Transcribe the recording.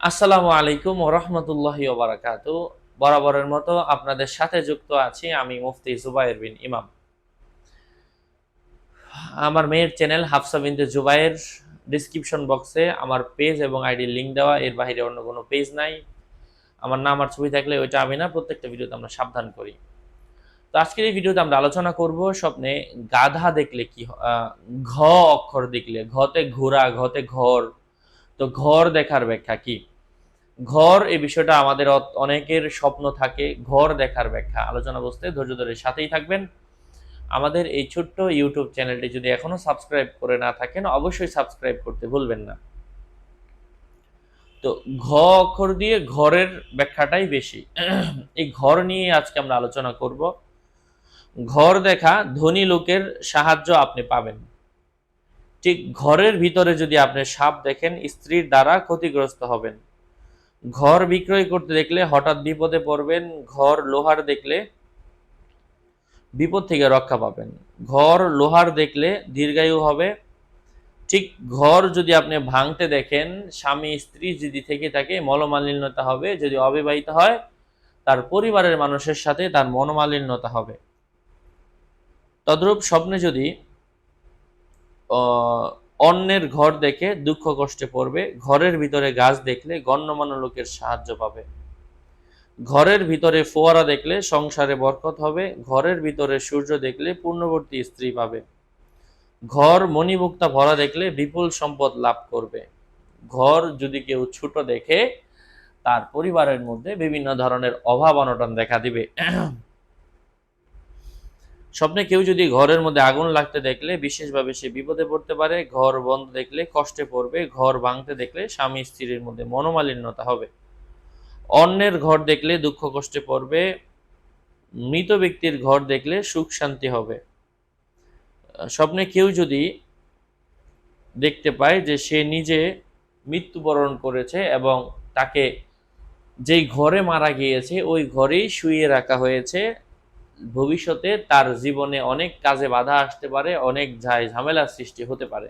আসসালামু আলাইকুম রহমতুল্লাহি ওবারাকাত বরাবরের মতো আপনাদের সাথে যুক্ত আছি আমি মুফতি জুবাইর বিন ইমাম। আমার মেয়ের চ্যানেল হাফসা বিনতে জুবাইর ডিসক্রিপশন বক্সে আমার পেজ এবং আইডির লিঙ্ক দেওয়া, এর বাইরে অন্য কোনো পেজ নাই। আমার নাম আর ছবি থাকলে ওইটা আমি না, প্রত্যেকটা ভিডিওতে আমরা সাবধান করি। তো আজকের এই ভিডিওতে আমরা আলোচনা করব স্বপ্নে গাধা দেখলে কি ঘ অক্ষর দেখলে, ঘতে ঘোড়া, ঘতে ঘর। তো ঘর দেখার ব্যাখ্যা কি? ঘর এই বিষয়টা আমাদের অনেকের স্বপ্ন থাকে, ঘর দেখার ব্যাখ্যা। আলোচনা বসতে ধৈর্য ধরে সাথেই থাকবেন। আমাদের এই ছোট্ট ইউটিউব চ্যানেলটি যদি এখনও সাবস্ক্রাইব করে না থাকেন, অবশ্যই সাবস্ক্রাইব করতে ভুলবেন না। তো ঘ অক্ষর দিয়ে ঘরের ব্যাখ্যাটাই বেশি। এই ঘর নিয়ে আজকে আমরা আলোচনা করব। ঘর দেখা ধনী লোকের সাহায্য আপনি পাবেন। ঠিক ঘরের ভিতরে যদি আপনি সাপ দেখেন, স্ত্রীর দ্বারা ক্ষতিগ্রস্ত হবেন। ঘর বিক্রয় করতে দেখলে হঠাৎ বিপদে পড়বেন, ঘর লোহার দেখলে বিপদ থেকে রক্ষা পাবেন। ঘর লোহার দেখলে দীর্ঘায়ু হবে। ঠিক ঘর যদি আপনি ভাঙতে দেখেন, স্বামী, স্ত্রী যদি থেকে থাকে, মলমালিন্যতা হবে। যদি অবিবাহিত হয়, তার পরিবারের মানুষের সাথে তার মনোমালিন্যতা হবে। তদ্রূপ স্বপ্নে যদি অন্যের ঘর দেখে দুঃখ কষ্টে পড়বে, ঘরের ভিতরে গাছ দেখলে গণ্যমান্য লোকের সাহায্য পাবে। ঘরের ভিতরে ফোয়ারা দেখলে সংসারে বরকত হবে, ঘরের ভিতরে সূর্য দেখলে পূর্ণবর্তী স্ত্রী পাবে। ঘর মণিমুক্তা ভরা দেখলে বিপুল সম্পদ লাভ করবে। ঘর যদি কেউ ছোট দেখে, তার পরিবারের মধ্যে বিভিন্ন ধরনের অভাব অনটন দেখা দিবে। স্বপ্নে কেউ যদি ঘরের মধ্যে আগুন লাগতে দেখলে, বিশেষভাবে সে বিপদে পড়তে পারে, ঘর বন্ধ দেখলে, কষ্টে পড়বে, ঘর ভাঙতে দেখলে স্বামী স্ত্রীর মধ্যে মনোমালিন্যতা হবে। অন্যের ঘর দেখলে দুঃখ কষ্টে পড়বে, মৃত ব্যক্তির ঘর দেখলে সুখ শান্তি হবে। স্বপ্নে কেউ যদি দেখতে পায় যে সে নিজে মৃত্যুবরণ করেছে এবং তাকে যেই ঘরে মারা গিয়েছে, ওই ঘরেই শুয়ে রাখা হয়েছে ভবিষ্যতে তার জীবনে অনেক কাজে বাধা আসতে পারে অনেক ঝামেলার সৃষ্টি হতে পারে।